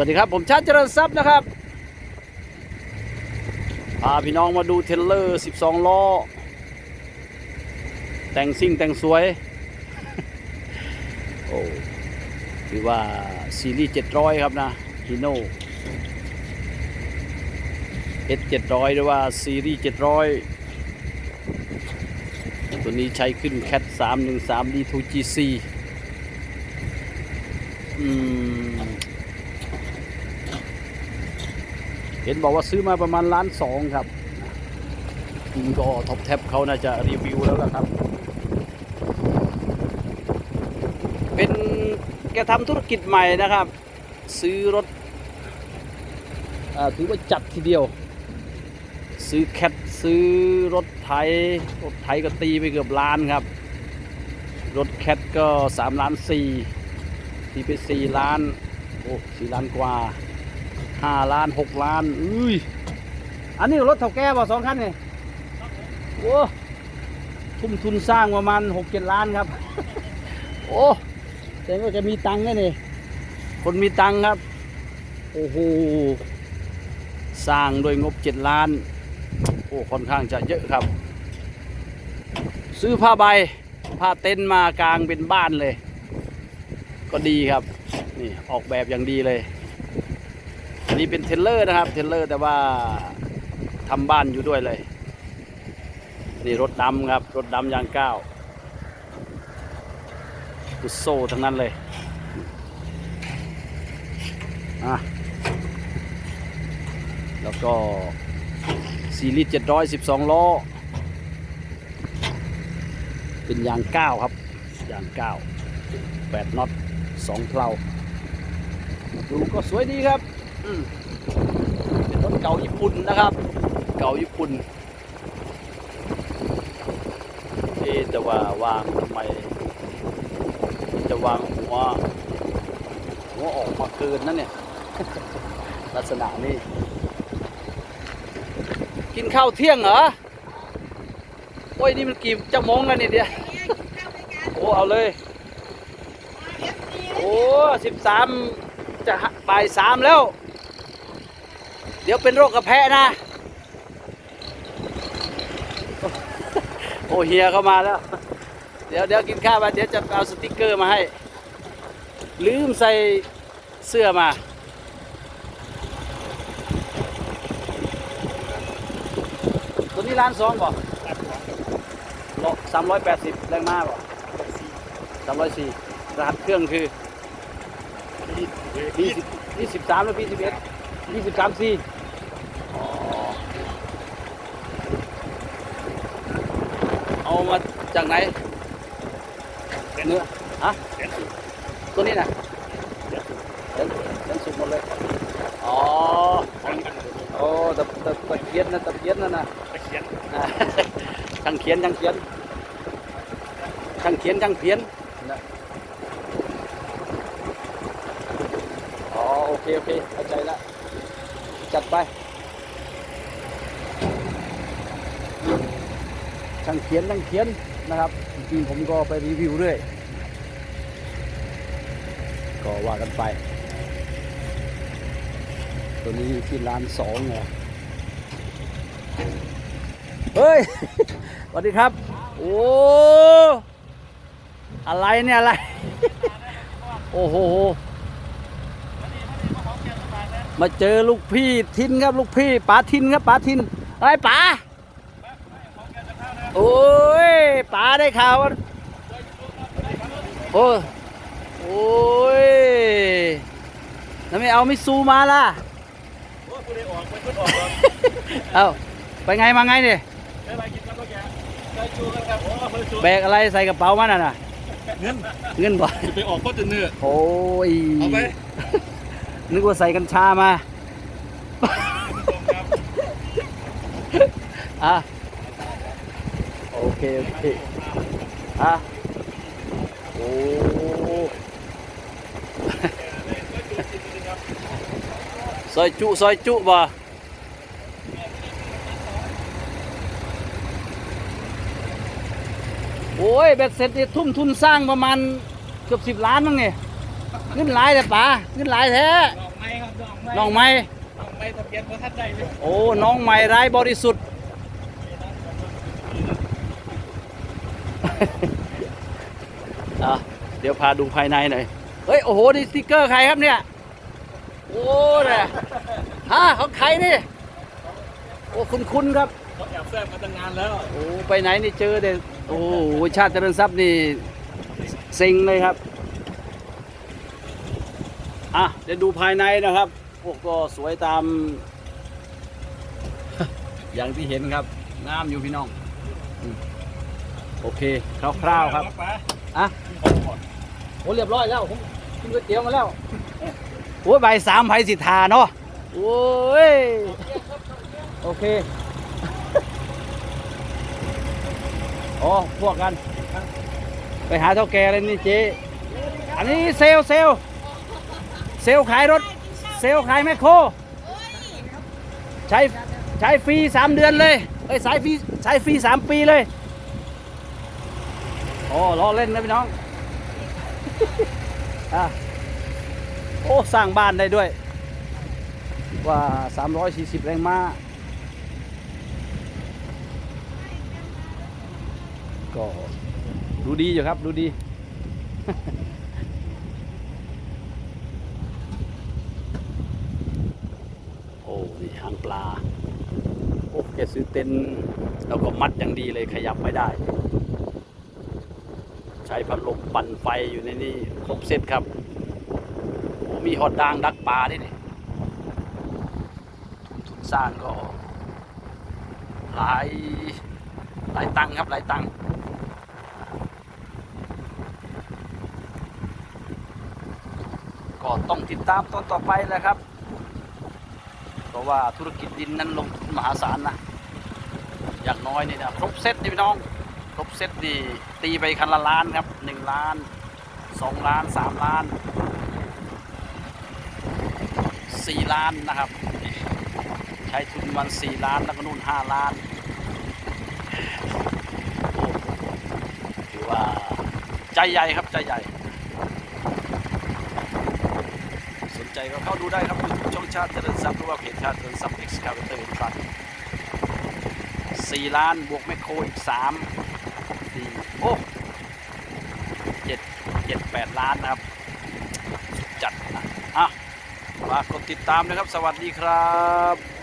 วัสดีครับ ผมชาติเจริญทรัพย์นะครับ พาพี่น้องมาดูเทรลเลอร์ 12 ล้อ แต่งซิ่งแต่งสวย โอ้หรือว่า ซีรีส์ 700 ครับนะฮีโน่ S 700หรือว่า ซีรีส์ 700 ตัวนี้ใช้ขึ้น CAT 313 D2 GC อืม เห็นบอกว่าซื้อมาประมาณล้านสองครับก็ท็อปแท็บเขาน่าจะรีวิวแล้วล่ะครับ เป็นแกทำธุรกิจใหม่นะครับ ซื้อรถอถือว่าจัดทีเดียว ซื้อแคทซื้อรถไถรถไถก็ตีไปเกือบล้านครับ รถแคทก็สามล้านสี่ตีไปสี่ล้านโอ้สี่ล้านกว่า ห้าล้านหกล้านอุ้ยอันนี้รถเท่าแก่ป่สองคันนี่โอ้ทุ่มทุนสร้างประมาณหกเจ็ดล้านครับ โอ้แต่ก็จะมีตังค์แน่นี่คนมีตังค์ครับ โอ้โหสร้างโดวยงบเจ็ดล้าน โอ้ค่อนข้างจะเยอะครับ ซื้อผ้าใบผ้าเต็นท์มากลางเป็นบ้านเลย ก็ดีครับ นี่ออกแบบอย่างดีเลย นี้เป็นเทเลอร์นะครับ เทเลอร์แต่ว่าทำบ้านอยู่ด้วยเลย นี่รถดำครับ รถดำยางก้าวกุโซ่ทั้งนั้นเลยอะแล้วก็ซีรีส์712 ล้อ เป็นยางก้าวครับ ยางก้าว8น็อต2เพลาดูก็สวยดีครับ เป็นรถเก่าญี่ปุ่นนะครับ เก่าญี่ปุ่นเอแต่ว่าวางทำไม จะวางหัวหัวออกมาเกินนั่นเนี่ย ลักษณะนี้ กินข้าวเที่ยงเหรอ โอ้ย นี่มันกี่จะโมงแล้วเนี่ยเดียวโอ้ เอาเลย โอ้สิบสามจะบ่ายสามแล้ว ดี๋ยวเป็นโรคกระแพะนะ โอ้เฮียเข้ามาแล้ว เดี๋ยวเดี๋ยวกินข้าวมาเดี๋ยวจะเอาสติกเกอร์มาให้ ลืมใส่เสื้อมา ตัวนี้ร้านสองบ่สามร้อยแปดสิบแรงมากบ่สามร้อยสี่รหัสเครื่องคือยี่สิบยี่สิบสามหรือยี่สิบเอ็ดยี่สิบสามสี่อ๋อเอา มาจากไหนเนื้อฮะตัวนี้นะเดี๋ยวเดี๋ยวสุกหมดเลย อ๋อโอ้ตะตะตะเคียนนะตะเคียนนั่นนะอ่าช่างเขียนช่างเขียนช่างเขียนช่างเขียนนะอ๋อโอเคโอเคเข้าใจละจัดไป ช่างเขียนช่างเขียนนะครับจริงผมก็ไปรีวิวเรื่อยก็ว่ากันไป ตัวนี้ที่ร้านสองเหรอเฮ้ยสวัสดีครับ โอ้อะไรเนี่ยอะไร โอ้โหมาเจอลูกพี่ทินครับลูกพี่ป๋าทินครับป๋าทินไอ้ยป๋า โอ้ยป๋าได้ข่าวว่าโอ้ยโอ้ยทำไมเอามิซูมาล่ะเอ้าไปไงมาไงเนี่ยแบกอะไรใส่กระเป๋ามันน่ะนะเงินเงินบ่จะไปออกก็จะเนื้อโอ้ยเอาไปนึกว่าใส่กัญชามาอะ โอเคโอเคอะโอ้ซอยจุซอยจุบ่โอ้ยเบ็ดเสร็จนี่ทุ่มทุนสร้างประมาณเกือบสิบล้านมั้งเนี่ยเงินหลายแต่ป๋าเงินหลายแท้ดอกไม้ครับน้องไม้น้องไม่ทะเบียนว่าท่านใดเลยโอ้น้องใหม่ไร้บริสุทธิ์ อะ เดี๋ยวพาดูภายในหน่อย เฮ้ย โอ้โห นี่สติกเกอร์ใครครับเนี่ย โอ้เนี่ยฮะของใครนี่ โอ้คุณคุณครับเขาแอบแฝงมาตั้งนานแล้ว โอ้ ไปไหนนี่เจอแต่โอ้โหชาติเจริญทรัพย์นี่เซ็งเลยครับ อะ เดี๋ยวดูภายในนะครับ พวกก็สวยตาม อย่างที่เห็นครับ งามอยู่พี่น้องอืม โอเคคร่าวๆครับอะโอ้เรียบร้อยแล้วผมกินก๋วยเตี๋ยวมาแล้วโอ้ยใบสามไผ่สิทาเนาะโอ้ยโอเคอ๋อพวกกัน ไปหาเท่าแก่เลยนี่เจ๊อันนี้เซลเซลเซลขายรถ เซลลขายแมคโครใช้ใช้ฟรีสามเดือนเลยเอ้ยสายฟรีใช้ฟรีสามปีเลย โอ้ล้อเล่นนะพี่น้องอะโอ้ สร้างบ้านได้ด้วย ว่า 340 แรงม้าก็ดูดีอยู่ครับดูดี โอ้นี่หางปลา โอ้แกซื้อเต็นแล้วก็มัดอย่างดีเลยขยับไม่ได้ ใช้พัดลมปั่นไฟอยู่ในนี้ครบเซตครับโอ้มีหอดดางดักปลาด้วยนี่ทุนสร้างก็ หลาย หลายตังครับหลายตังก็ต้องติดตามตอนต่อไปแหละครับ เพราะว่าธุรกิจดินนั้นลงทุนมหาศาลนะ อย่างน้อยนี่นะครบเซตนี่พี่น้อง ครบเซตดี ตีไปคันละล้านครับหนึ่งล้านสองล้านสามล้านสี่ล้านนะครับ ใช้ทุนมันสี่ล้านแล้วก็นู่นห้าล้านโอ้ถือว่าใจใหญ่ครับใจใหญ่ สนใจก็เข้าดูได้ครับช่องชาติเจริญทรัพย์หรือว่าเพจชาติเจริญทรัพย์เอ็กซ์คาร์เตอร์อินฟรันสี่ล้านบวกแมคโครอีกสาม โอ้เจ็ดเจ็ดแปดล้านนะครับ จัดนะอะฝากกดติดตามนะครับ สวัสดีครับ